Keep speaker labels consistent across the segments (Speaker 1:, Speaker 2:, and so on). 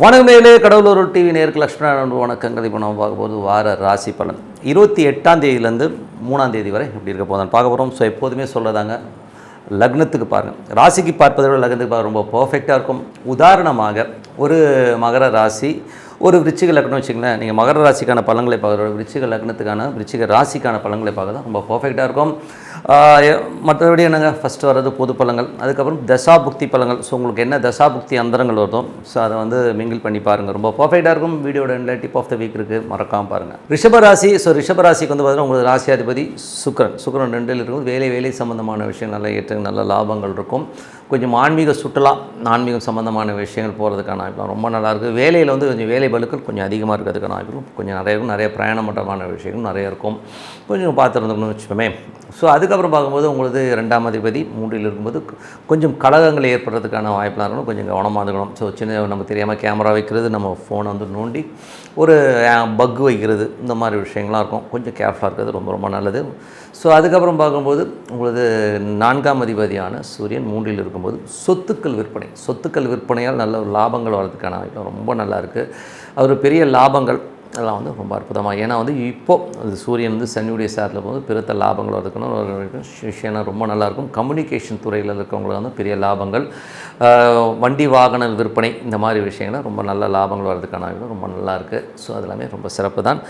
Speaker 1: வணக்கமேலே கடவுளூர் TV நேருக்கு லக்ஷ்மணன் வணக்கங்கள். இப்போ நம்ம பார்க்க போகிறது வார ராசி பலன். இருபத்தி எட்டாம் தேதியிலேருந்து மூணாம் தேதி வரை இப்படி இருக்க போதான் பார்க்க போகிறோம் ஸோ எப்போதுமே சொல்லதாங்க லக்னத்துக்கு பாருங்கள் ராசிக்கு பார்ப்பதை விட லக்னத்துக்கு பார்க்க ரொம்ப பர்ஃபெக்டாக இருக்கும். உதாரணமாக ஒரு மகர ராசி ஒரு விருச்சிக லக்னம் வச்சுங்களேன் நீங்கள் மகர ராசிக்கான பலன்களை பார்க்குற விருச்சிக லக்னத்துக்கான விருச்சிக ராசிக்கான பலன்களை பார்க்க தான் ரொம்ப பர்ஃபெக்டாக இருக்கும். மற்றபடி என்னங்க? ஃபஸ்ட்டு வர்றது பொது பழங்கள் அதுக்கப்புறம் தசாபுக்தி பழங்கள் ஸோ உங்களுக்கு என்ன தசாபுக்தி அந்தரங்கள் வருதோ ஸோ அதை வந்து மிங்கிள் பண்ணி பாருங்கள் ரொம்ப பர்ஃபெக்டாக இருக்கும். வீடியோட எண்டில் டிப் ஆஃப் த வீக் இருக்குது மறக்காமல் பாருங்கள் ரிஷபராசி ஸோ ரிஷபராசிக்கு வந்து பார்த்தீங்கன்னா உங்களுக்கு ராசியாதிபதி சுக்ரன் சுக்ரன் ரெண்டில் இருக்கும். வேலை வேலை சம்பந்தமான விஷயம் நல்ல ஏற்ற நல்ல லாபங்கள் இருக்கும். கொஞ்சம் ஆன்மீக சுற்றுலா ஆன்மீகம் சம்மந்தமான விஷயங்கள் போகிறதுக்கான வாய்ப்பு ரொம்ப நல்லாயிருக்கு. வேலையில் வந்து கொஞ்சம் வேலை பலுக்கள் கொஞ்சம் அதிகமாக இருக்கிறதுக்கான வாய்ப்பு கொஞ்சம் நிறைய இருக்கும். நிறைய பிரயாணமட்டமான விஷயங்களும் நிறைய இருக்கும். கொஞ்சம் பார்த்துருந்தோம்னு வச்சுக்கோமே. ஸோ அதுக்கப்புறம் பார்க்கும்போது உங்களது ரெண்டாம் அதிபதி மூன்றில் இருக்கும்போது கொஞ்சம் கழகங்கள் ஏற்படுறதுக்கான வாய்ப்பெலாம் இருக்கணும். கொஞ்சம் கவனமாக இருக்கணும் ஸோ சின்ன நம்ம தெரியாமல் கேமரா வைக்கிறது நம்ம ஃபோனை வந்து நோண்டி ஒரு பக் வைக்கிறது இந்த மாதிரி விஷயங்கள்லாம் இருக்கும். கொஞ்சம் கேர்ஃபுல்லாக இருக்கிறது ரொம்ப ரொம்ப நல்லது. ஸோ அதுக்கப்புறம் பார்க்கும்போது உங்களது நான்காம் அதிபதியான சூரியன் மூன்றில் இருக்கும்போது சொத்துக்கள் விற்பனை. சொத்துக்கள் விற்பனையால் நல்ல லாபங்கள் வர்றதுக்கான வாய்ப்பு ரொம்ப நல்லா இருக்குது அவர் பெரிய லாபங்கள் அதெல்லாம் வந்து ரொம்ப அற்புதமாக ஏன்னா வந்து இப்போது அது சூரியன் வந்து சனியுடைய சாரில் போது பெருத்த லாபங்கள் இருக்கணும் விஷயம் ரொம்ப நல்லாயிருக்கும் கம்யூனிகேஷன் துறையில் இருக்கவங்களுக்கு வந்து பெரிய லாபங்கள். வண்டி வாகன விற்பனை இந்த மாதிரி விஷயங்கள்லாம் ரொம்ப நல்ல லாபங்கள் வரதுக்கான ரொம்ப நல்லா இருக்குது ஸோ அதெல்லாமே ரொம்ப சிறப்பு தான்.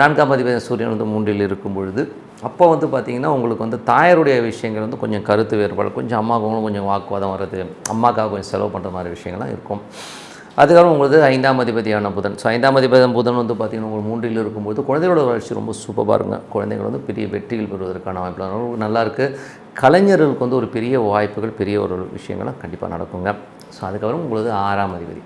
Speaker 1: நான்காம் அதிபதி சூரியன் வந்து மூன்றில் இருக்கும் பொழுது அப்போ வந்து பார்த்திங்கன்னா உங்களுக்கு வந்து தாயாருடைய விஷயங்கள் வந்து கொஞ்சம் கருத்து வேறுபாடு கொஞ்சம் அம்மாவுக்கும் கொஞ்சம் வாக்குவாதம் வர்றது அம்மாக்காக கொஞ்சம் செலவு பண்ணுற மாதிரி விஷயங்கள்லாம் இருக்கும். அதுக்கப்புறம் உங்களுக்கு ஐந்தாம் அதிபதியான புதன். ஸோ ஐந்தாம் அதிபதியான புதன் வந்து பார்த்திங்கன்னா உங்களுக்கு மூன்றில் இருக்கும்போது குழந்தைகளோட வளர்ச்சி ரொம்ப சூப்பராக இருங்க குழந்தைகள் வந்து பெரிய வெற்றிகள் பெறுவதற்கான வாய்ப்பு ரொம்ப நல்லா இருக்குது கலைஞர்களுக்கு வந்து ஒரு பெரிய வாய்ப்புகள் பெரிய ஒரு விஷயங்கள்லாம் கண்டிப்பாக நடக்குங்க. ஸோ அதுக்கப்புறம் உங்களுக்கு ஆறாம் அதிபதி.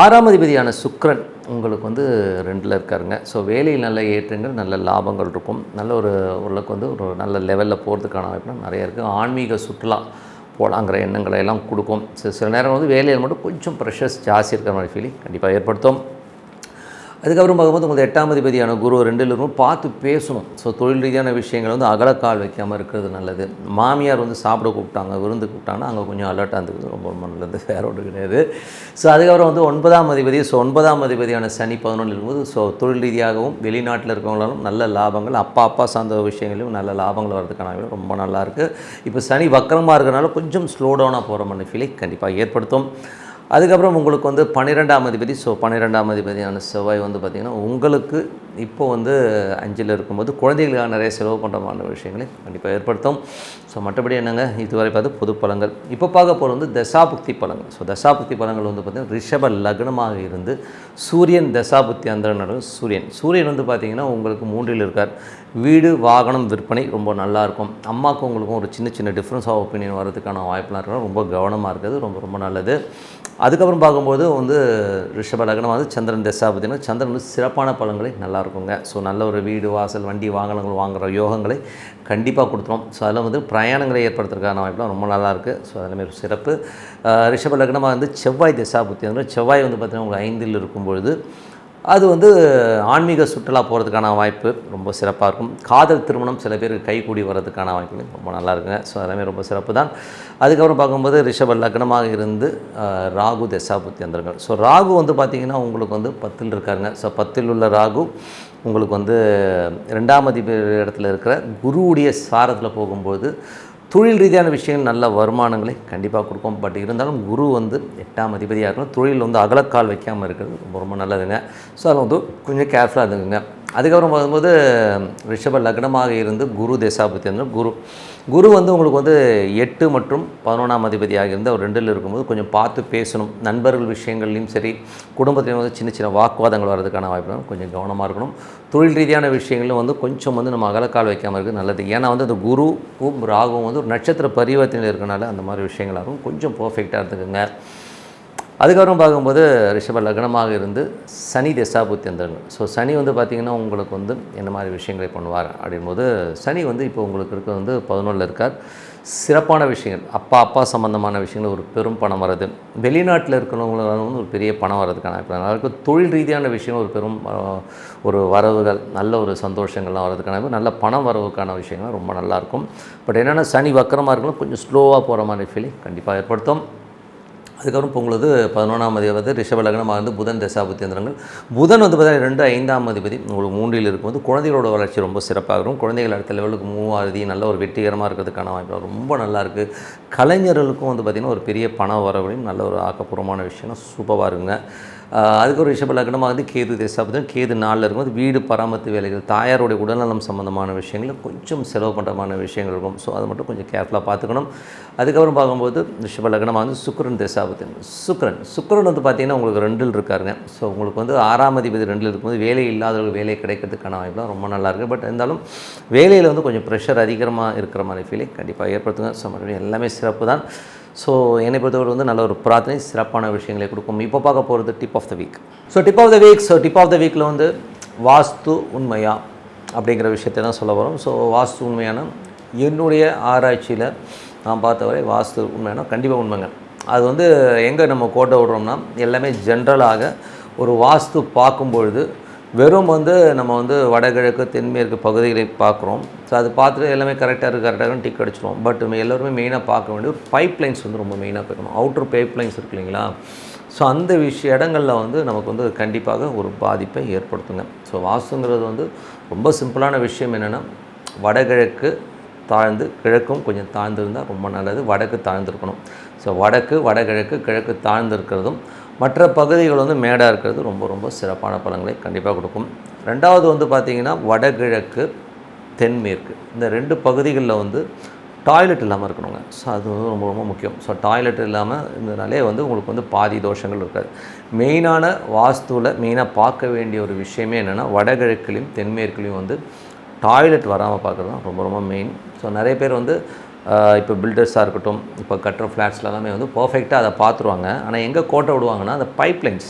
Speaker 1: ஆறாம் அதிபதியான சுக்ரன் உங்களுக்கு வந்து ரெண்டில் இருக்காருங்க. ஸோ வேலையில் நல்ல ஏற்றங்கள் நல்ல லாபங்கள் இருக்கும். நல்ல ஒரு ஓரளவுக்கு வந்து ஒரு நல்ல லெவலில் போகிறதுக்கான வாய்ப்புலாம் நிறைய இருக்குது ஆன்மீக சுற்றுலா போகலாங்கிற எண்ணங்களை எல்லாம் கொடுக்கும். சில சில நேரம் வந்து வேலையில் மட்டும் கொஞ்சம் ப்ரெஷர்ஸ் ஜாஸ்தி இருக்கிற மாதிரி ஃபீலிங் கண்டிப்பாக ஏற்படுத்தும். அதுக்கப்புறம் பார்க்கும்போது உங்களுக்கு எட்டாம் அதிபதியான குரு ரெண்டில் இருக்கும் பார்த்து பேசணும். ஸோ தொழில் ரீதியான விஷயங்கள் வந்து அகலக்கால் வைக்காமல் இருக்கிறது நல்லது. மாமியார் வந்து சாப்பிட கூப்பிட்டாங்க விருந்து கூப்பிட்டாங்கன்னா அங்கே கொஞ்சம் அலர்ட்டாக இருந்துக்கிறது ரொம்ப ரொம்ப நல்லது. வேற ஒன்று கிடையாது. ஸோ அதுக்கப்புறம் வந்து ஒன்பதாம் அதிபதி ஸோ ஒன்பதாம் அதிபதியான சனி பதினொன்று இருக்கும்போது ஸோ தொழில் ரீதியாகவும் வெளிநாட்டில் இருக்கவங்களாலும் நல்ல லாபங்கள் அப்பா அப்பா சார்ந்த விஷயங்களையும் நல்ல லாபங்கள் வரதுக்கான ரொம்ப நல்லா இருக்குது இப்போ சனி வக்கரமாக இருக்கிறனால கொஞ்சம் ஸ்லோ டவுனாக போகிற மாதிரி ஃபீலிங் கண்டிப்பாக ஏற்படுத்தும். அதுக்கப்புறம் உங்களுக்கு வந்து பன்னிரெண்டாம் அதிபதி ஸோ பன்னிரெண்டாம் அதிபதியான செவ்வாய் வந்து பார்த்திங்கன்னா உங்களுக்கு இப்போ வந்து அஞ்சில் இருக்கும்போது குழந்தைகளுக்காக நிறைய செலவு பண்ணுற மாதிரி விஷயங்களை கண்டிப்பாக ஏற்படுத்தும். ஸோ மற்றபடி என்னங்க? இதுவரை பார்த்து பொது பழங்கள். இப்போ பார்க்க போகிறது வந்து தசாபுக்தி பழங்கள். ஸோ தசாபுக்தி பழங்கள் வந்து பார்த்திங்கன்னா ரிஷப லக்னமாக இருந்து சூரியன் தசாபுக்தி அந்த நடக்கும் சூரியன். சூரியன் வந்து பார்த்திங்கன்னா உங்களுக்கு மூன்றில் இருக்கார். வீடு வாகனம் விற்பனை ரொம்ப நல்லாயிருக்கும். அம்மாவுக்கும் உங்களுக்கும் ஒரு சின்ன சின்ன டிஃப்ரென்ஸ் ஆஃப் ஒப்பீனியன் வரதுக்கான வாய்ப்புலாம் இருக்கணும் ரொம்ப கவனமாக இருக்குது ரொம்ப ரொம்ப நல்லது. அதுக்கப்புறம் பார்க்கும்போது வந்து ரிஷப லக்னம் வந்து சந்திரன் திசா பார்த்திங்கன்னா சந்திரன் வந்து சிறப்பான பலன்களை நல்லா இருக்குங்க ஸோ நல்ல ஒரு வீடு வாசல் வண்டி வாகனங்கள் வாங்குகிற யோகங்களை கண்டிப்பாக கொடுத்துரும். ஸோ அதில் வந்து பிரயாணங்களை ஏற்படுத்துறதுக்கான வாய்ப்புலாம் ரொம்ப நல்லாயிருக்கு. ஸோ அதில் ஒரு சிறப்பு. ரிஷப லக்னமாக வந்து செவ்வாய் திசா புத்தி செவ்வாய் வந்து பார்த்திங்கன்னா உங்களுக்கு ஐந்தில் இருக்கும்பொழுது அது வந்து ஆன்மீக சுற்றுலா போகிறதுக்கான வாய்ப்பு ரொம்ப சிறப்பாக இருக்கும். காதல் திருமணம் சில பேருக்கு கைகூடி வர்றதுக்கான வாய்ப்புகள் ரொம்ப நல்லா இருக்குங்க. ஸோ எல்லாமே ரொம்ப சிறப்பு தான். அதுக்கப்புறம் பார்க்கும்போது ரிஷப லக்னமாக இருந்து ராகு தசாபுத்தி அந்தரங்கள் ஸோ ராகு வந்து பார்த்திங்கன்னா உங்களுக்கு வந்து பத்தில் இருக்காருங்க. ஸோ பத்தில் உள்ள ராகு உங்களுக்கு வந்து ரெண்டாம் மதிப்பு இடத்துல இருக்கிற குருவுடைய சாரத்தில் போகும்போது தொழில் ரீதியான விஷயங்கள் நல்ல வருமானங்களை கண்டிப்பாக கொடுக்கும். பட் இருந்தாலும் குரு வந்து எட்டாம் அதிபதியாக இருக்கணும். தொழில் வந்து அகலக்கால் வைக்காமல் இருக்கிறது ரொம்ப ரொம்ப நல்லதுங்க. ஸோ அதில் வந்து கொஞ்சம் கேர்ஃபுல்லாக இருந்துக்குங்க. அதுக்கப்புறம் பார்க்கும்போது ரிஷப லக்னமாக இருந்து குரு தேசாபத்தி குரு குரு வந்து உங்களுக்கு வந்து எட்டு மற்றும் பதினொன்றாம் அதிபதியாக இருந்து அவர் ரெண்டில் இருக்கும்போது கொஞ்சம் பார்த்து பேசணும். நண்பர்கள் விஷயங்கள்லையும் சரி குடும்பத்திலையும் வந்து சின்ன சின்ன வாக்குவாதங்கள் வர்றதுக்கான வாய்ப்பு கொஞ்சம் கவனமாக இருக்கணும். தொழில் ரீதியான விஷயங்களும் வந்து கொஞ்சம் வந்து நம்ம அகலக்கால் வைக்காமல் இருக்குது நல்லது. ஏன்னா வந்து அந்த குருவும் ராகுவும் வந்து ஒரு நட்சத்திர பரிவர்த்தனையில் இருக்கனால அந்த மாதிரி விஷயங்களாகவும் இருக்கும் கொஞ்சம் பர்ஃபெக்டாக இருந்துக்குங்க. அதுக்கப்புறம் பார்க்கும்போது ரிஷப லக்னமாக இருந்து சனி தசாபுத்தி ஸோ சனி வந்து பார்த்திங்கன்னா உங்களுக்கு வந்து என்ன மாதிரி விஷயங்களை பண்ணுவார் அப்படின்போது சனி வந்து இப்போ உங்களுக்கு இருக்க வந்து பதினொன்றில் இருக்கார். சிறப்பான விஷயங்கள் அப்பா அப்பா சம்மந்தமான விஷயங்கள் ஒரு பெரும் பணம் வர்றது. வெளிநாட்டில் இருக்கிறவங்களால வந்து ஒரு பெரிய பணம் வர்றதுக்கான இப்போ நல்லா இருக்கு தொழில் ரீதியான விஷயம் ஒரு பெரும் ஒரு வரவுகள் நல்ல ஒரு சந்தோஷங்கள்லாம் வர்றதுக்கான நல்ல பணம் வரவுக்கான விஷயங்கள் ரொம்ப நல்லாயிருக்கும் பட் என்னென்னா சனி வக்கரமாக இருக்கணும் கொஞ்சம் ஸ்லோவாக போகிற மாதிரி ஃபீலிங் கண்டிப்பாக ஏற்படுத்தும். அதுக்கப்புறம் பொங்கலுது பதினொன்றாம் அதிபதி ரிஷப லக்னமாக வந்து புதன் தசாபுத்தியந்திரங்கள் புதன் வந்து பார்த்தீங்கன்னா ரெண்டு ஐந்தாம் அதிபதி. உங்களுக்கு மூன்றில் இருக்கும்போது குழந்தைகளோட வளர்ச்சி ரொம்ப சிறப்பாக இருக்கும் குழந்தைகள் அடுத்த லெவலுக்கு மூவ் ஆகுதி நல்ல ஒரு வெற்றிகரமாக இருக்கிறதுக்கான வாய்ப்பு ரொம்ப நல்லா இருக்குது கலைஞர்களுக்கும் வந்து பார்த்திங்கன்னா ஒரு பெரிய பண வரவழையும் நல்ல ஒரு ஆக்கப்பூர்வமான விஷயம் சூப்பராக இருக்குங்க. அதுக்கு ஒரு ரிஷப லக்னமாக வந்து கேது தேசாபதம் கேது நாளில் இருக்கும்போது வீடு பராமரித்து வேலைகள் தாயாருடைய உடல்நலம் சம்மந்தமான விஷயங்களில் கொஞ்சம் செலவு பண்ணுறமான விஷயங்கள் இருக்கும். ஸோ அதை மட்டும் கொஞ்சம் கேர்ஃபுல்லாக பார்த்துக்கணும். அதுக்கப்புறம் பார்க்கும்போது ரிஷப லக்னமாக வந்து சுக்கரன் தேசாபுதன் சுக்கரன் சுக்கரன் வந்து பார்த்திங்கன்னா உங்களுக்கு ரெண்டில் இருக்காருங்க. ஸோ உங்களுக்கு வந்து ஆறாம் அதிபதி ரெண்டில் இருக்கும்போது வேலை இல்லாதவர்கள் வேலை கிடைக்கிறதுக்கான வாய்ப்புலாம் ரொம்ப நல்லாயிருக்கு பட் இருந்தாலும் வேலையில் வந்து கொஞ்சம் ப்ரெஷர் அதிகமாக இருக்கிற மாதிரி ஃபீலிங் கண்டிப்பாக ஏற்படுத்துங்க. ஸோ மறுபடியும் எல்லாமே சிறப்பு தான் ஸோ என்னை பொறுத்தவரை வந்து நல்ல ஒரு பிரார்த்தனை சிறப்பான விஷயங்களை கொடுக்கும். இப்போ பார்க்க போகிறது tip of the week so tip of the week so tip of the வீக்கில் வந்து வாஸ்து உண்மையா அப்படிங்கிற விஷயத்தை தான் சொல்ல வரோம். ஸோ வாஸ்து உண்மையான என்னுடைய ஆராய்ச்சியில் நான் பார்த்தவரை வாஸ்து உண்மையான கண்டிப்பாக உண்மைங்க. அது வந்து எங்கே நம்ம கோட்டை விடுறோம்னா எல்லாமே ஜென்ரலாக ஒரு வாஸ்து பார்க்கும்பொழுது வெறும் வந்து நம்ம வந்து வடகிழக்கு தென்மேற்கு பகுதிகளை பார்க்குறோம். ஸோ அது பார்த்துட்டு எல்லாமே கரெக்டாக இருக்குது கரெக்டாக டிக் அடிச்சிடும் பட் எல்லோருமே எல்லாருமே மெயினாக பார்க்க வேண்டிய ஒரு பைப் லைன்ஸ் வந்து ரொம்ப மெயினாக பார்க்கணும். அவுட்ரு பைப் லைன்ஸ் இருக்கு இல்லைங்களா? ஸோ அந்த விஷய இடங்களில் வந்து நமக்கு வந்து கண்டிப்பாக ஒரு பாதிப்பை ஏற்படுத்துங்க. ஸோ வாஸ்துங்கிறது வந்து ரொம்ப சிம்பிளான விஷயம் என்னென்னா வடகிழக்கு தாழ்ந்து கிழக்கும் கொஞ்சம் தாழ்ந்திருந்தால் ரொம்ப நல்லது. வடக்கு தாழ்ந்திருக்கணும். ஸோ வடக்கு வடகிழக்கு கிழக்கு தாழ்ந்திருக்கிறதும் மற்ற பகுதிகள் வந்து மேடாக இருக்கிறது ரொம்ப ரொம்ப சிறப்பான பலன்களை கண்டிப்பாக கொடுக்கும். ரெண்டாவது வந்து பார்த்திங்கன்னா வடகிழக்கு தென்மேற்கு. இந்த ரெண்டு பகுதிகளில் வந்து டாய்லெட் இல்லாமல் இருக்கணுங்க. ஸோ அது வந்து ரொம்ப ரொம்ப முக்கியம். ஸோ டாய்லெட் இல்லாமல் இருந்ததுனாலே வந்து உங்களுக்கு வந்து பாதி தோஷங்கள் இருக்காது. மெயினான வாஸ்துவில் மெயினாக பார்க்க வேண்டிய ஒரு விஷயமே என்னென்னா வடகிழக்கிலையும் தென்மேற்குலையும் வந்து டாய்லெட் வராமல் பார்க்குறது தான் ரொம்ப ரொம்ப மெயின் ஸோ நிறைய பேர் வந்து இப்போ பில்டர்ஸாக இருக்கட்டும் இப்போ கட்டுற ஃப்ளாட்ஸில் எல்லாமே வந்து பர்ஃபெக்டாக அதை பார்த்துருவாங்க. ஆனால் எங்கே கோட்டை விடுவாங்கன்னா அந்த பைப் லைன்ஸ்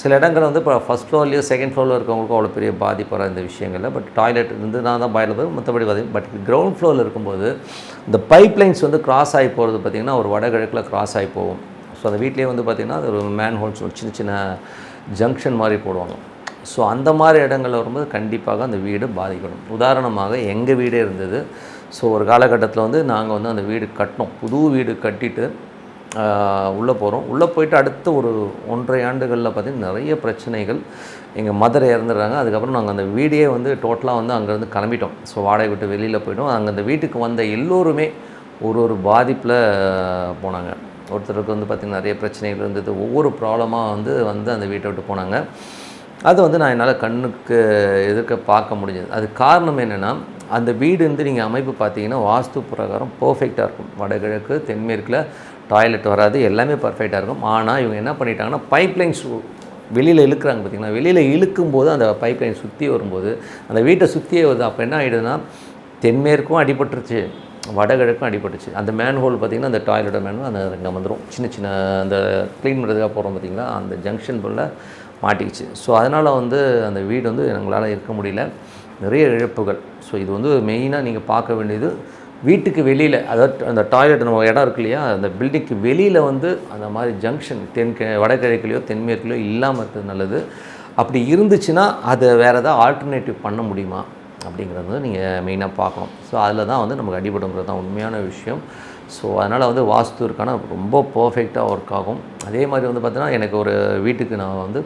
Speaker 1: சில இடங்கள் வந்து இப்போ ஃபஸ்ட் ஃப்ளோர்லேயோ செகண்ட் ஃப்ளோரில் இருக்கவங்களுக்கும் அவ்வளோ பெரிய பாதிப்பு வர இந்த விஷயங்களில். பட் டாய்லெட் இருந்து நான் தான் பாயில் போய் மற்றபடி பார்த்தீங்க பட் கிரவுண்ட் ஃப்ளோரில் இருக்கும்போது இந்த பைப்லைன்ஸ் வந்து கிராஸ் ஆகி போகிறது பார்த்திங்கன்னா ஒரு வடகிழக்கில் கிராஸ் ஆகி போகும். ஸோ அந்த வீட்லேயே வந்து பார்த்திங்கன்னா அது ஒரு மேன் ஹோல்ஸ் ஒரு சின்ன சின்ன ஜங்ஷன் மாதிரி போடுவாங்க. ஸோ அந்த மாதிரி இடங்கள்ல வரும்போது கண்டிப்பாக அந்த வீடு பாதிக்கணும். உதாரணமாக எங்கள் வீடே இருந்தது. ஸோ ஒரு காலகட்டத்தில் வந்து நாங்கள் வந்து அந்த வீடு கட்டினோம். புது வீடு கட்டிட்டு உள்ளே போகிறோம் உள்ளே போயிட்டு அடுத்த ஒரு ஒன்றரை ஆண்டுகளில் பார்த்திங்கன்னா நிறைய பிரச்சனைகள் எங்கள் மதுரை இறந்துடுறாங்க. அதுக்கப்புறம் நாங்கள் அந்த வீடே வந்து டோட்டலாக வந்து அங்கேருந்து கிளம்பிட்டோம். ஸோ வாடகை விட்டு வெளியில் போயிட்டோம். அங்கே அந்த வீட்டுக்கு வந்த எல்லோருமே ஒரு ஒரு பாதிப்பில் போனாங்க. ஒருத்தருக்கு வந்து பார்த்திங்கன்னா நிறைய பிரச்சனைகள் இருந்தது. ஒவ்வொரு ப்ராப்ளமாக வந்து வந்து அந்த வீட்டை விட்டு போனாங்க. அது வந்து நான் என்னால் கண்ணுக்கு எதிர்க்க பார்க்க முடிஞ்சது. அது காரணம் என்னென்னா அந்த வீடு வந்து நீங்கள் அமைப்பு பார்த்தீங்கன்னா வாஸ்து பிரகாரம் பர்ஃபெக்டாக இருக்கும். வடகிழக்கு தென்மேற்கில் டாய்லெட் வராது எல்லாமே பர்ஃபெக்டாக இருக்கும். ஆனால் இவங்க என்ன பண்ணிட்டாங்கன்னா பைப் வெளியில் இழுக்கிறாங்க பார்த்தீங்கன்னா வெளியில் இழுக்கும்போது அந்த பைப் லைன் சுற்றி வரும்போது அந்த வீட்டை சுற்றியே வருது. அப்போ என்ன ஆகிடுதுன்னா தென்மேற்கும் அடிபட்டுருச்சு வடகிழக்கும் அடிபட்டுச்சு அந்த மேன் ஹோல் பார்த்திங்கன்னா அந்த டாய்லெட் மேன் அந்த இங்கே வந்துடும் சின்ன சின்ன அந்த க்ளீன் பண்ணுறதுக்காக போகிறோம் பார்த்தீங்களா? அந்த ஜங்ஷன் போல் மாட்டிக்கிச்சு. ஸோ அதனால் வந்து அந்த வீடு வந்து எங்களால் இருக்க முடியல. நிறைய இழப்புகள். ஸோ இது வந்து மெயினாக நீங்கள் பார்க்க வேண்டியது வீட்டுக்கு வெளியில் அதாவது அந்த டாய்லெட் நம்ம இடம் இருக்கு இல்லையா அந்த பில்டிங்க்கு வெளியில் வந்து அந்த மாதிரி ஜங்ஷன் தென் வடகிழக்குலையோ தென்மேற்குலையோ இல்லாமல் இருக்கிறது நல்லது. அப்படி இருந்துச்சுன்னா அதை வேறு ஏதாவது ஆல்டர்னேட்டிவ் பண்ண முடியுமா? அப்படிங்கிறது நீங்கள் மெயினாக பார்க்கணும். ஸோ அதில் தான் வந்து நமக்கு அடிபடுங்கிறது தான் உண்மையான விஷயம். ஸோ அதனால் வந்து வாஸ்து இருக்கான ரொம்ப பர்ஃபெக்டாக ஒர்க் ஆகும். அதே மாதிரி வந்து பார்த்தீங்கன்னா எனக்கு ஒரு வீட்டுக்கு நான் வந்து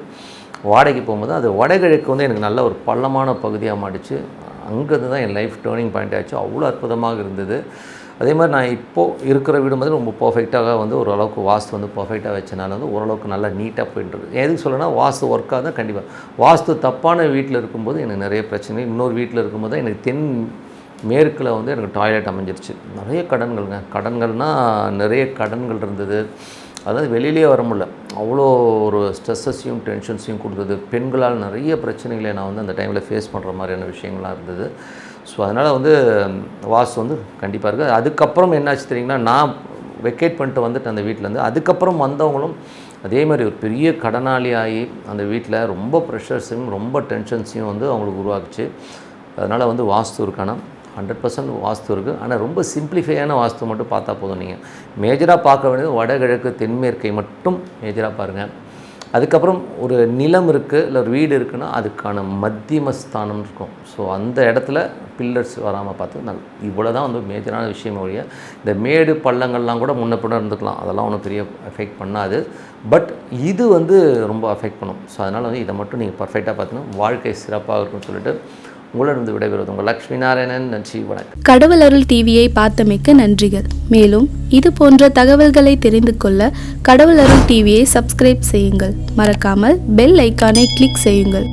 Speaker 1: வாடகைக்கு போகும்போது அது வடகிழக்கு வந்து எனக்கு நல்ல ஒரு பள்ளமான பகுதியாக மாட்டுச்சு. அங்கேருந்து தான் என் லைஃப் டேர்னிங் பாயிண்ட் ஆச்சு. அவ்வளோ அற்புதமாக இருந்தது. அதே மாதிரி நான் இப்போது இருக்கிற வீடு மாதிரி ரொம்ப பர்ஃபெக்டாக வந்து ஓரளவுக்கு வாஸ்து வந்து பர்ஃபெக்டாக வச்சனால வந்து ஓரளவுக்கு நல்லா நீட்டாக போயிட்டுருக்கு எதுக்கு சொல்லணும்னா வாஸ்து ஒர்க்காக தான் கண்டிப்பாக வாஸ்து தப்பான வீட்டில் இருக்கும்போது எனக்கு நிறைய பிரச்சனை இன்னொரு வீட்டில் இருக்கும்போது தான் எனக்கு தென் மேற்கில் வந்து எனக்கு டாய்லெட் அமைஞ்சிருச்சு. நிறைய கடன்கள்ங்க. கடன்கள்னால் நிறைய கடன்கள் இருந்தது. அதாவது வெளியிலே வர முடியல. அவ்வளோ ஒரு ஸ்ட்ரெஸ்ஸஸையும் டென்ஷன்ஸையும் கொடுத்தது. பெண்களால் நிறைய பிரச்சனைகளை நான் வந்து அந்த டைமில் ஃபேஸ் பண்ணுற மாதிரியான விஷயங்கள்லாம் இருந்தது. ஸோ அதனால் வந்து வாஸ்து வந்து கண்டிப்பாக இருக்குது அதுக்கப்புறம் என்னாச்சு தெரியுங்களா? நான் வெக்கேட் பண்ணிட்டு வந்துட்டு அந்த வீட்டிலேருந்து அதுக்கப்புறம் வந்தவங்களும் அதே மாதிரி ஒரு பெரிய கடனாளி ஆகி அந்த வீட்டில் ரொம்ப ப்ரெஷர்ஸையும் ரொம்ப டென்ஷன்ஸையும் வந்து அவங்களுக்கு உருவாக்குச்சு. அதனால் வந்து வாஸ்து இருக்கான ஹண்ட்ரட் பர்சன்ட் வாஸ்து இருக்குது ஆனால் ரொம்ப சிம்பிளிஃபையான வாஸ்து மட்டும் பார்த்தா போதும் நீங்கள் மேஜராக பார்க்க வேண்டியது வடகிழக்கு தென்மேற்கை மட்டும் மேஜராக பாருங்கள் அதுக்கப்புறம் ஒரு நிலம் இருக்குது இல்லை ஒரு வீடு இருக்குன்னா அதுக்கான மத்தியம ஸ்தானம் இருக்கும். ஸோ அந்த இடத்துல பில்லர்ஸ் வராமல் பார்த்து நல் இவ்வளோ தான் வந்து மேஜரான விஷயம் ஒழிய இந்த மேடு பள்ளங்கள்லாம் கூட முன்ன பின்ன இருந்துக்கலாம். அதெல்லாம் ஒன்றும் பெரிய எஃபெக்ட் பண்ணாது. பட் இது வந்து ரொம்ப அஃபெக்ட் பண்ணும். ஸோ அதனால் வந்து இதை மட்டும் நீங்கள் பர்ஃபெக்டாக பார்த்தீங்கன்னா வாழ்க்கை சிறப்பாக இருக்கும்னு சொல்லிட்டு உங்களிடம் விடைபெறுவது உங்கள் லக்ஷ்மி நாராயணன். நன்றி வணக்கம்.
Speaker 2: கடவுள் அருள் டிவியை பார்த்தமைக்க நன்றிகள். மேலும் இது போன்ற தகவல்களை தெரிந்து கொள்ள கடவுள் அருள் டிவியை சப்ஸ்கிரைப் செய்யுங்கள். மறக்காமல் பெல் ஐக்கானை கிளிக் செய்யுங்கள்.